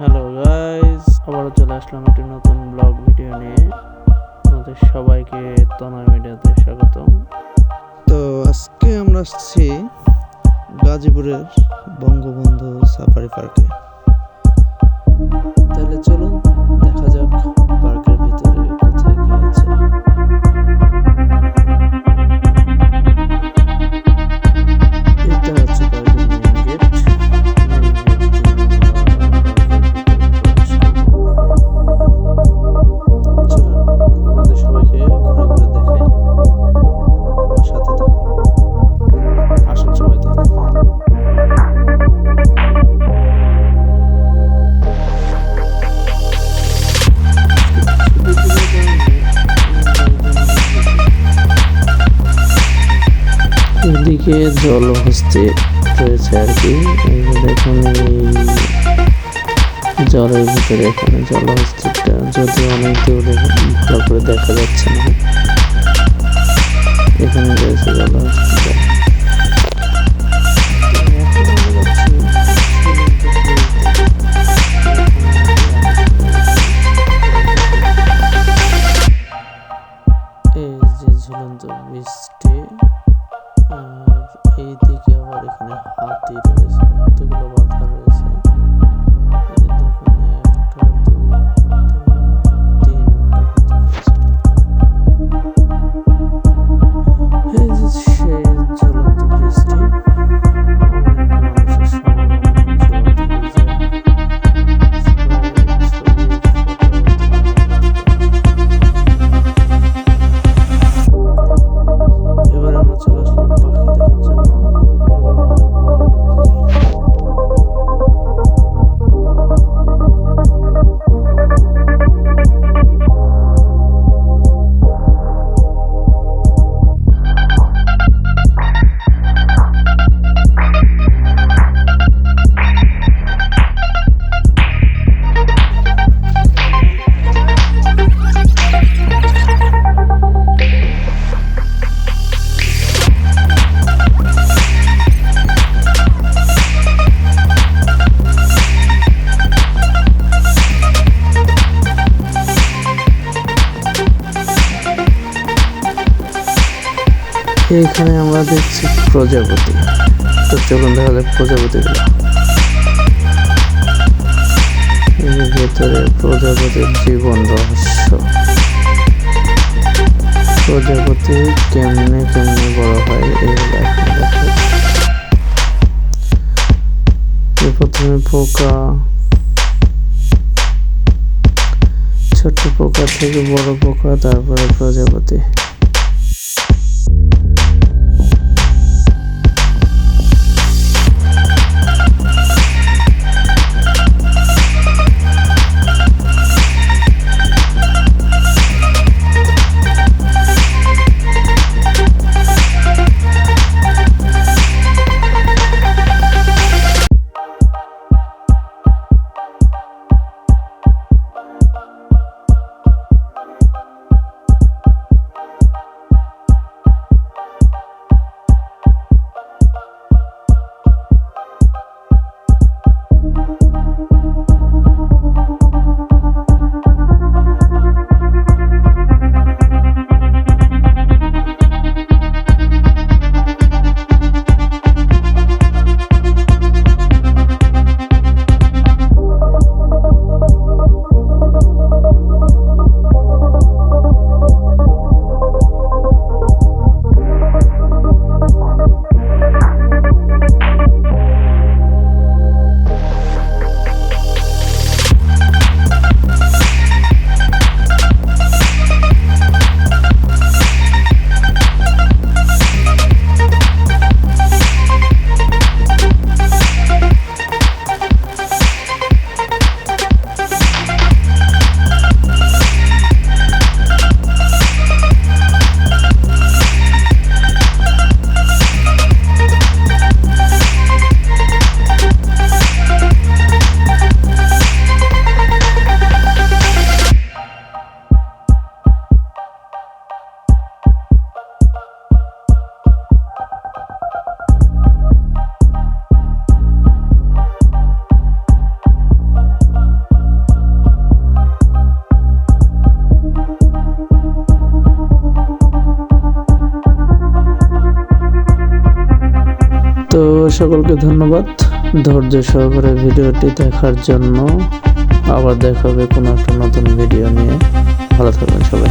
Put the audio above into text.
Hello guys আবারও চলে আসলাম একটি নতুন ব্লগ ভিডিও নিয়ে। আমাদের সবাইকে তনয় মিডিয়াতে স্বাগতম। তো আজকে আমরা আসছি গাজীপুরের বঙ্গবন্ধু সাফারি পার্কে তাহলে চলুন, দেখা যাক পার্কের ভিতরে কোথায় কি আছে। এদিকে জলহস্তি রয়েছে আর কি। দেখুন জলের ভিতরে এখানে জল জলহস্তিটা যদি অনেক দূরে ভালো করে দেখা যাচ্ছে না। এখানে রয়েছে বৃষ্টি। আর এই দিকে আবার এখানে এখানে আমরা দেখছি প্রজাপতি। তো চলুন যাক প্রজাপতিগুলো। ভেতরে প্রজাপতির জীবন রহস্য। প্রজাপতি কেমনে কেমনে বড় হয় এগুলো প্রথমে পোকা। ছোট্ট পোকা থেকে বড় পোকা, তারপরে প্রজাপতি। সকলকে ধন্যবাদ। ধৈর্য সহকারে ভিডিওটি দেখার জন্য আবার দেখা হবে কোনো একটা নতুন ভিডিও নিয়ে। ভালো থাকবেন সবাই।